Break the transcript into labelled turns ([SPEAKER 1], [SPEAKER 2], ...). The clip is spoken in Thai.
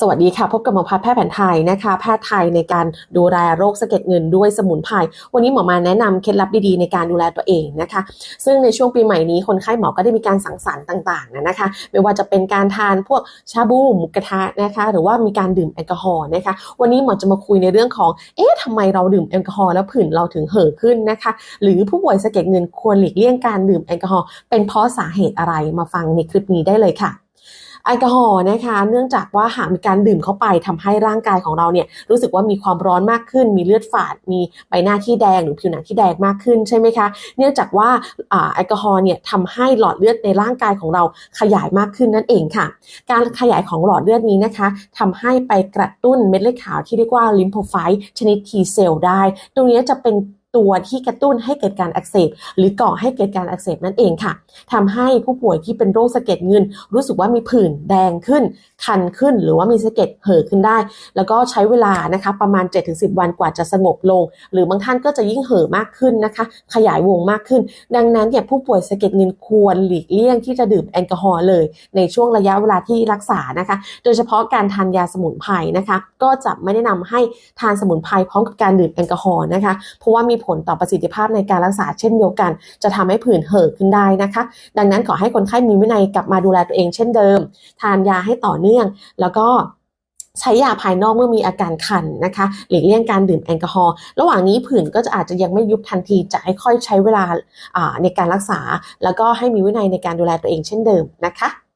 [SPEAKER 1] สวัสดีค่ะ พบกับหมอพัฒน์แพทย์แผนไทยนะคะ แพทย์ไทยในการดูแลโรคสะเก็ดเงินด้วยสมุนไพรวันนี้หมอมาแนะนำเคล็ดลับดีๆในการดูแลตัวเองนะคะ ซึ่งในช่วงปีใหม่นี้คนไข้หมอก็ได้มีการสังสรรค์ต่างๆนะคะ ไม่ว่าจะเป็นการทานพวกชาบูหมูกระทะนะคะ หรือว่ามีการดื่มแอลกอฮอล์นะคะ วันนี้หมอจะมาคุยในเรื่องของเอ๊ะทำไมเราดื่มแอลกอฮอล์แล้วผื่นเราถึงเห่อขึ้นนะคะ หรือผู้ป่วยสะเก็ดเงินควรหลีกเลี่ยงการดื่มแอลกอฮอล์เป็นเพราะสาเหตุอะไรมาฟังในคลิปนี้ได้เลยค่ะ แอลกอฮอล์นะคะ เนื่องจากว่าหากมีการดื่มเข้าไปทำให้ร่างกายของเราเนี่ยรู้สึกว่ามีความร้อนมากขึ้น มีเลือดฝาด มีใบหน้าที่แดงหรือผิวหนังที่แดงมากขึ้นใช่ไหมคะ เนื่องจากว่าแอลกอฮอล์เนี่ยทำให้หลอดเลือดในร่างกายของเราขยายมากขึ้นนั่นเองค่ะ การขยายของหลอดเลือดนี้นะคะทำให้ไปกระตุ้นเม็ดเลือดขาวที่เรียกว่าลิมโฟไฟต์ชนิด T เซลล์ได้ ตรงนี้จะเป็น ตัวที่กระตุ้นให้เกิดการอักเสบ หรือก่อให้เกิดการอักเสบนั่นเองค่ะทำให้ผู้ป่วยที่เป็นโรคสะเก็ดเงิน รู้สึกว่ามีผื่นแดงขึ้น คันขึ้น หรือว่ามีสะเก็ดเห่อขึ้นได้ แล้วก็ใช้เวลานะคะประมาณ 7-10 วันกว่าจะสงบลง หรือบางท่านก็จะยิ่งเห่อมากขึ้นนะคะ ขยายวงมากขึ้น ดังนั้นเนี่ยผู้ป่วยสะเก็ดเงินควรหลีกเลี่ยงที่จะดื่มแอลกอฮอล์เลย ในช่วงระยะเวลาที่รักษานะคะ โดยเฉพาะการทานยาสมุนไพรนะคะ ก็จะไม่แนะนำให้ทานสมุนไพรพร้อมกับการดื่มแอลกอฮอล์นะคะ เพราะว่ามีผผลต่อประสิทธิภาพในการรักษาเช่นเดียวกัน จะทำให้ผื่นเห่อขึ้นได้นะคะ ดังนั้นขอให้คนไข้มีวินัยกลับมาดูแลตัวเองเช่นเดิม ทานยาให้ต่อเนื่อง แล้วก็ใช้ยาภายนอกเมื่อมีอาการคันนะคะหลีกเลี่ยงการดื่มแอลกอฮอล์ระหว่างนี้ผื่นก็จะอาจจะยังไม่ยุบทันทีจะให้ค่อยใช้เวลาในการรักษา แล้วก็ให้มีวินัยในการดูแลตัวเองเช่นเดิมนะคะ